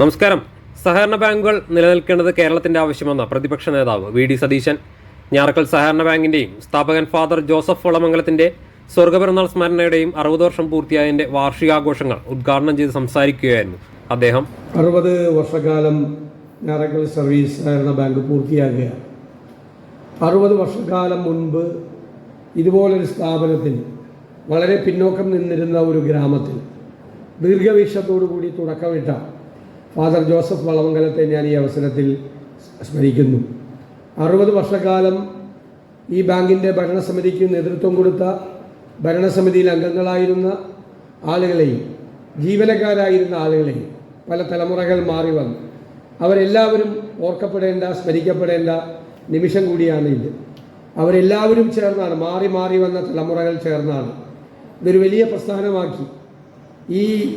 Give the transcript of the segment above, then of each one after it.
നമസ്കാരം. സഹകരണ ബാങ്കുകൾ നിലനിൽക്കേണ്ടത് കേരളത്തിന്റെ ആവശ്യമെന്ന പ്രതിപക്ഷ നേതാവ് വി ഡി സതീശൻ. ഞാറക്കൽ സഹകരണ ബാങ്കിന്റെയും സ്ഥാപകൻ ഫാദർ ജോസഫ് വളമംഗലത്തിന്റെ സ്വർഗപിറന്നാൾ സ്മരണയുടെയും അറുപത് വർഷം പൂർത്തിയായതിന്റെ വാർഷികാഘോഷങ്ങൾ ഉദ്ഘാടനം ചെയ്ത് സംസാരിക്കുകയായിരുന്നു അദ്ദേഹം. അറുപത് വർഷക്കാലം ഞാറക്കൽ സർവീസ് സഹകരണ ബാങ്ക് പൂർത്തിയാകുകയാണ് അറുപത് വർഷക്കാലം മുൻപ് ഇതുപോലൊരു സ്ഥാപനത്തിൽ വളരെ പിന്നോക്കം നിന്നിരുന്ന ഒരു ഗ്രാമത്തിൽ ദീർഘവീക്ഷത്തോടു കൂടി തുടക്കമിട്ട ഫാദർ ജോസഫ് വളമംഗലത്തെ ഞാൻ ഈ അവസരത്തിൽ സ്മരിക്കുന്നു. അറുപത് വർഷക്കാലം ഈ ബാങ്കിന്റെ ഭരണസമിതിക്ക് നേതൃത്വം കൊടുത്ത ഭരണസമിതിയിൽ അംഗങ്ങളായിരുന്ന ആളുകളെയും ജീവനക്കാരായിരുന്ന ആളുകളെയും പല തലമുറകൾ മാറി വന്നു. അവരെല്ലാവരും ഓർക്കപ്പെടേണ്ട സ്മരിക്കപ്പെടേണ്ട നിമിഷം കൂടിയാണ് ഇത്. അവരെല്ലാവരും ചേർന്നാണ് മാറി മാറി വന്ന തലമുറകൾ ചേർന്നാണ്. ഇതൊരു വലിയ പ്രസ്ഥാനമാക്കി. ഈ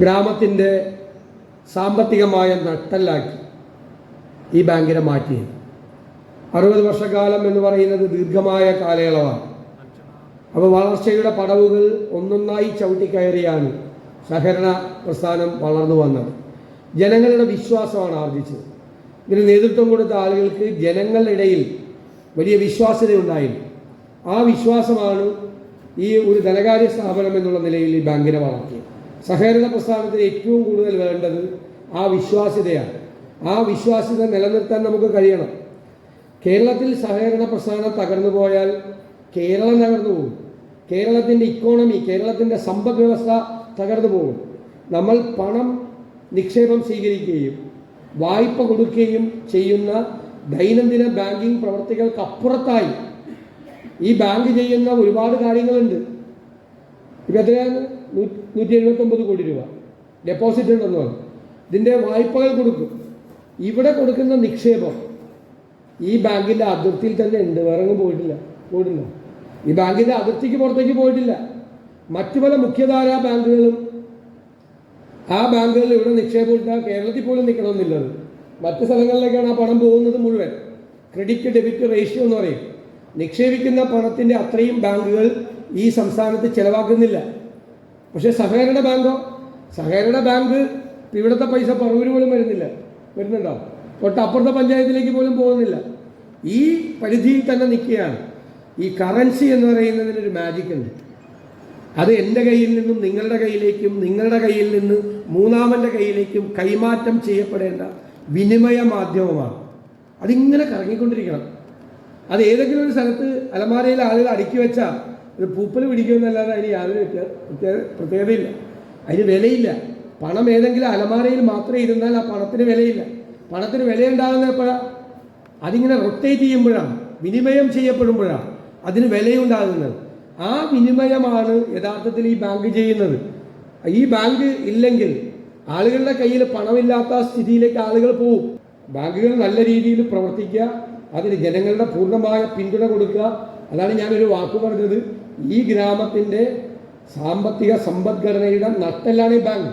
ഗ്രാമത്തിന്റെ സാമ്പത്തികമായ നട്ടല്ലാക്കി ഈ ബാങ്കിനെ മാറ്റിയത്. അറുപത് വർഷക്കാലം എന്ന് പറയുന്നത് ദീർഘമായ കാലയളവാണ്. അപ്പോൾ വളർച്ചയുടെ പടവുകൾ ഒന്നൊന്നായി ചവിട്ടിക്കയറിയാണ് സഹകരണ പ്രസ്ഥാനം വളർന്നു വന്നത്. ജനങ്ങളുടെ വിശ്വാസമാണ് ആർജിച്ചത്. ഇതിന് നേതൃത്വം കൊടുത്ത ആളുകൾക്ക് ജനങ്ങളുടെ ഇടയിൽ വലിയ വിശ്വാസ്യത ഉണ്ടായിരുന്നു ആ വിശ്വാസമാണ് ഈ ഒരു ധനകാര്യ സ്ഥാപനം എന്നുള്ള നിലയിൽ ഈ ബാങ്കിനെ വളർത്തിയത്. സഹകരണ പ്രസ്ഥാനത്തിന് ഏറ്റവും കൂടുതൽ വേണ്ടത് ആ വിശ്വാസ്യതയാണ്. ആ വിശ്വാസ്യത നിലനിർത്താൻ നമുക്ക് കഴിയണം. കേരളത്തിൽ സഹകരണ പ്രസ്ഥാനം തകർന്നു പോയാൽ കേരളം തകർന്നു പോകും. കേരളത്തിന്റെ ഇക്കോണമി കേരളത്തിന്റെ സമ്പദ് വ്യവസ്ഥ തകർന്നു പോകും. നമ്മൾ പണം നിക്ഷേപം സ്വീകരിക്കുകയും വായ്പ കൊടുക്കുകയും ചെയ്യുന്ന ദൈനംദിന ബാങ്കിങ് പ്രവർത്തികൾക്ക് അപ്പുറത്തായി ഈ ബാങ്ക് ചെയ്യുന്ന ഒരുപാട് കാര്യങ്ങളുണ്ട്. ഇപ്പം എത്രയാണ്? നൂറ്റി എഴുപത്തൊമ്പത് കോടി രൂപ. ഡെപ്പോസിറ്റ് ഉണ്ടെന്ന് പറഞ്ഞു. ഇതിന്റെ വായ്പകൾ കൊടുക്കും. ഇവിടെ കൊടുക്കുന്ന നിക്ഷേപം ഈ ബാങ്കിന്റെ അതിർത്തിയിൽ തന്നെ ഉണ്ട്. വേറെ എങ്ങും പോയിട്ടില്ല. പോയിട്ടില്ല ഈ ബാങ്കിന്റെ അതിർത്തിക്ക് പുറത്തേക്ക് പോയിട്ടില്ല. മറ്റു പല മുഖ്യധാരാ ബാങ്കുകളും ആ ബാങ്കുകളിൽ ഇവിടെ നിക്ഷേപം ഇട്ടാൽ കേരളത്തിൽ പോലും നിൽക്കണമെന്നില്ലത്. മറ്റു സ്ഥലങ്ങളിലേക്കാണ് ആ പണം പോകുന്നത് മുഴുവൻ. ക്രെഡിറ്റ് ഡെബിറ്റ് റേഷ്യോ എന്ന് പറയും. നിക്ഷേപിക്കുന്ന പണത്തിന്റെ അത്രയും ബാങ്കുകൾ ഈ സംസ്ഥാനത്ത് ചെലവാക്കുന്നില്ല. പക്ഷേ സഹകരണ ബാങ്കോ സഹകരണ ബാങ്ക് ഇവിടുത്തെ പൈസ പറവൂര് പോലും വരുന്നില്ല. വരുന്നുണ്ടോ? തൊട്ടപ്പുറത്തെ പഞ്ചായത്തിലേക്ക് പോലും പോകുന്നില്ല. ഈ പരിധിയിൽ തന്നെ നിൽക്കുകയാണ്. ഈ കറൻസി എന്ന് പറയുന്നതിനൊരു മാജിക് ഉണ്ട്. അത് എന്റെ കയ്യിൽ നിന്നും നിങ്ങളുടെ കയ്യിലേക്കും നിങ്ങളുടെ കയ്യിൽ നിന്ന് മൂന്നാമന്റെ കയ്യിലേക്കും കൈമാറ്റം ചെയ്യപ്പെടേണ്ട വിനിമയ മാധ്യമമാണ്. അതിങ്ങനെ കറങ്ങിക്കൊണ്ടിരിക്കണം. അത് ഏതെങ്കിലും ഒരു സ്ഥലത്ത് അലമാരയിൽ ആളുകൾ അടുക്കി വെച്ചാൽ ഇത് പൂപ്പൽ പിടിക്കുമെന്നല്ലാതെ അതിന് യാതൊരു പ്രത്യേക- പ്രത്യേകതയില്ല. അതിന് വിലയില്ല. പണം ഏതെങ്കിലും അലമാരയിൽ മാത്രമേ ഇരുന്നാൽ ആ പണത്തിന് വിലയില്ല. പണത്തിന് വില ഉണ്ടാകുന്ന എപ്പോഴാണ് അതിങ്ങനെ റൊട്ടേറ്റ് ചെയ്യുമ്പോഴാണ് വിനിമയം ചെയ്യപ്പെടുമ്പോഴാണ് അതിന് വിലയുണ്ടാകുന്നത്. ആ വിനിമയമാണ് യഥാർത്ഥത്തിൽ ഈ ബാങ്ക് ചെയ്യുന്നത്. ഈ ബാങ്ക് ഇല്ലെങ്കിൽ ആളുകളുടെ കയ്യിൽ പണമില്ലാത്ത സ്ഥിതിയിലേക്ക് ആളുകൾ പോകും ബാങ്കുകൾ നല്ല രീതിയിൽ പ്രവർത്തിക്കുക അതിന് ജനങ്ങളുടെ പൂർണമായ പിന്തുണ കൊടുക്കുക അതാണ് ഞാനൊരു വാക്ക് പറഞ്ഞത്. ഈ ഗ്രാമത്തിന്റെ സാമ്പത്തിക സമ്പദ്ഘടനയുടെ നട്ടെല്ലാണ് ഈ ബാങ്ക്.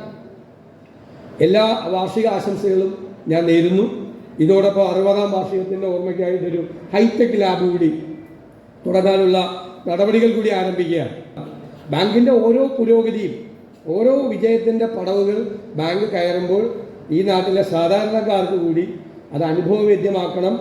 എല്ലാ വാർഷിക ആശംസകളും ഞാൻ നേരുന്നു. ഇതോടൊപ്പം അറുപതാം വാർഷികത്തിന്റെ ഓർമ്മയ്ക്കായിട്ടൊരു ഹൈടെക് ലാബ് കൂടി തുടങ്ങാനുള്ള നടപടികൾ കൂടി ആരംഭിക്കുകയാണ്. ബാങ്കിന്റെ ഓരോ പുരോഗതിയും ഓരോ വിജയത്തിന്റെ പടവുകൾ ബാങ്ക് കയറുമ്പോൾ ഈ നാട്ടിലെ സാധാരണക്കാർക്ക് കൂടി അത് അനുഭവവേദ്യമാക്കണം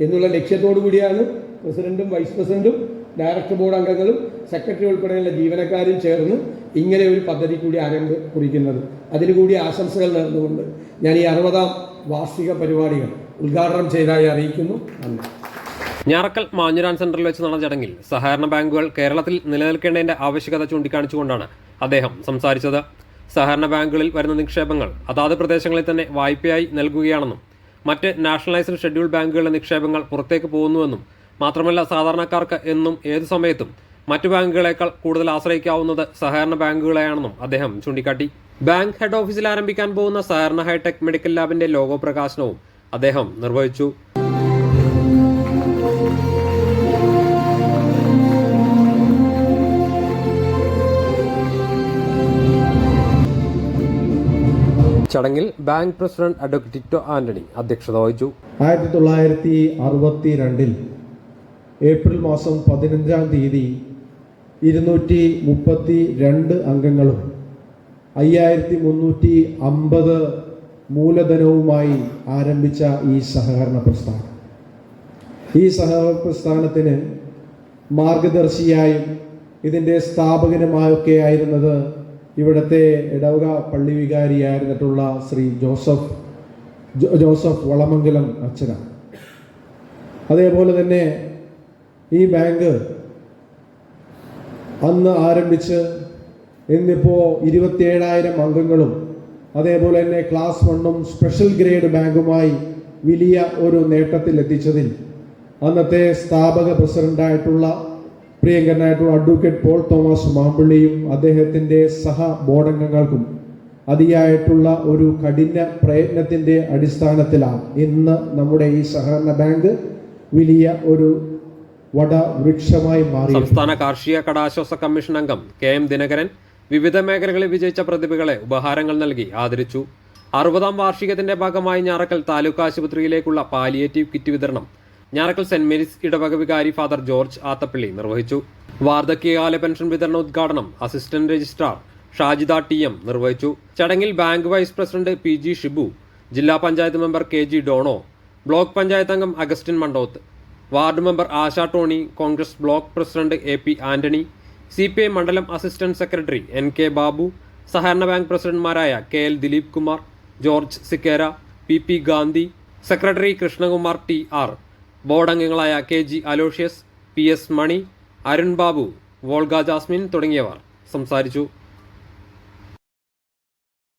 എന്നുള്ള ലക്ഷ്യത്തോടു കൂടിയാണ് പ്രസിഡന്റും വൈസ് പ്രസിഡന്റും ഡയറക്ടർ ബോർഡ് അംഗങ്ങളും സെക്രട്ടറി ഉൾപ്പെടെയുള്ള ജീവനക്കാരും ചേർന്ന് ഇങ്ങനെ ഒരു പദ്ധതി കൂടി ആരംഭ കുറിക്കുന്നത്. അതിലുകൂടി ആശംസകൾ നേർന്നുകൊണ്ട് ഞാൻ ഈ അറുപതാം വാർഷിക പരിപാടികൾ ഉദ്ഘാടനം ചെയ്തതായി അറിയിക്കുന്നു. നന്ദി. ഞാറക്കൽ മാഞ്ഞുരാൻ സെന്ററിൽ വെച്ച് നടന്ന ചടങ്ങിൽ സഹകരണ ബാങ്കുകൾ കേരളത്തിൽ നിലനിൽക്കേണ്ടതിന്റെ ആവശ്യകത ചൂണ്ടിക്കാണിച്ചുകൊണ്ടാണ് അദ്ദേഹം സംസാരിച്ചത്. സഹകരണ ബാങ്കുകളിൽ വരുന്ന നിക്ഷേപങ്ങൾ അതാത് പ്രദേശങ്ങളിൽ തന്നെ വായ്പയായി നൽകുകയാണെന്നും മറ്റ് നാഷണലൈസ്ഡ് ഷെഡ്യൂൾ ബാങ്കുകളുടെ നിക്ഷേപങ്ങൾ പുറത്തേക്ക് പോകുന്നുവെന്നും മാത്രമല്ല സാധാരണക്കാർക്ക് എന്നും ഏതു സമയത്തും മറ്റു ബാങ്കുകളെക്കാൾ കൂടുതൽ ആശ്രയിക്കാവുന്നത് സഹകരണ ബാങ്കുകളെയാണെന്നും അദ്ദേഹം ചൂണ്ടിക്കാട്ടി. ബാങ്ക് ഹെഡ് ഓഫീസിൽ ആരംഭിക്കാൻ പോകുന്ന സഹകരണ ഹൈടെക് മെഡിക്കൽ ലാബിന്റെ ലോഗോ പ്രകാശനവും അദ്ദേഹം നിർവഹിച്ചു. ചടങ്ങിൽ bank president advocate Tito Antony അധ്യക്ഷത വഹിച്ചു. ആയിരത്തി തൊള്ളായിരത്തി അറുപത്തി രണ്ടിൽ ഏപ്രിൽ മാസം പതിനഞ്ചാം തീയതി ഇരുന്നൂറ്റി മുപ്പത്തി രണ്ട് അംഗങ്ങളും അയ്യായിരത്തി മുന്നൂറ്റി അമ്പത് മൂലധനവുമായി ആരംഭിച്ച ഈ സഹകരണ പ്രസ്ഥാനം. ഈ സഹകരണ പ്രസ്ഥാനത്തിന് മാർഗദർശിയായും ഇതിന്റെ സ്ഥാപകനുമായൊക്കെ ആയിരുന്നത് ഇവിടുത്തെ ഇടവക പള്ളി വികാരിയായിരുന്നിട്ടുള്ള ശ്രീ ജോസഫ് ജോസഫ് വളമംഗലം അച്ഛനാണ്. അതേപോലെ തന്നെ ഈ ബാങ്ക് അന്ന് ആരംഭിച്ച് ഇന്നിപ്പോൾ ഇരുപത്തിയേഴായിരം അംഗങ്ങളും അതേപോലെ തന്നെ ക്ലാസ് വണ്ണും സ്പെഷ്യൽ ഗ്രേഡ് ബാങ്കുമായി വലിയ ഒരു നേട്ടത്തിൽ എത്തിച്ചതിൽ അന്നത്തെ സ്ഥാപക പ്രസിഡന്റായിട്ടുള്ള പ്രിയങ്കരനായിട്ടുള്ള അഡ്വക്കേറ്റ് പോൾ തോമസ് മാമ്പിള്ളിയും അദ്ദേഹത്തിന്റെ സഹ ബോർഡംഗങ്ങൾക്കും അതിയായിട്ടുള്ള ഒരു കഠിന പ്രയത്നത്തിന്റെ അടിസ്ഥാനത്തിലാണ് ഇന്ന് നമ്മുടെ ഈ സഹകരണ ബാങ്ക് വലിയ ഒരു വടവൃക്ഷമായി മാറി സംസ്ഥാന കാർഷിക കടാശ്വാസ കമ്മീഷൻ അംഗം കെ എം ദിനകരൻ വിവിധ മേഖലകളിൽ വിജയിച്ച പ്രതിഭകളെ ഉപഹാരങ്ങൾ നൽകി ആദരിച്ചു. അറുപതാം വാർഷികത്തിന്റെ ഭാഗമായി ഞാറക്കൽ താലൂക്ക് ആശുപത്രിയിലേക്കുള്ള പാലിയേറ്റീവ് കിറ്റ് വിതരണം ഞാറക്കൽ സെന്റ് മേരീസ് ഇടവക വികാരി ഫാദർ ജോർജ് ആത്തപ്പള്ളി നിർവഹിച്ചു. വാർദ്ധക്യകാല പെൻഷൻ വിതരണ ഉദ്ഘാടനം assistant registrar Shajida T M നിർവഹിച്ചു. ചടങ്ങിൽ bank vice president P G Shibu ജില്ലാ panchayat member K G Dono block panchayat അംഗം Augustine Mandoth ward member Asha Tony Congress block president A P Antony C P I മണ്ഡലം assistant secretary N K Babu സഹകരണ bank പ്രസിഡന്റ്മാരായ K L Dileep Kumar George Sikkera P P Gandhi secretary Krishnakumar T R board അംഗങ്ങളായ K G Aloysius P S Mani Arun Babu Volga Jasmine തുടങ്ങിയവർ സംസാരിച്ചു.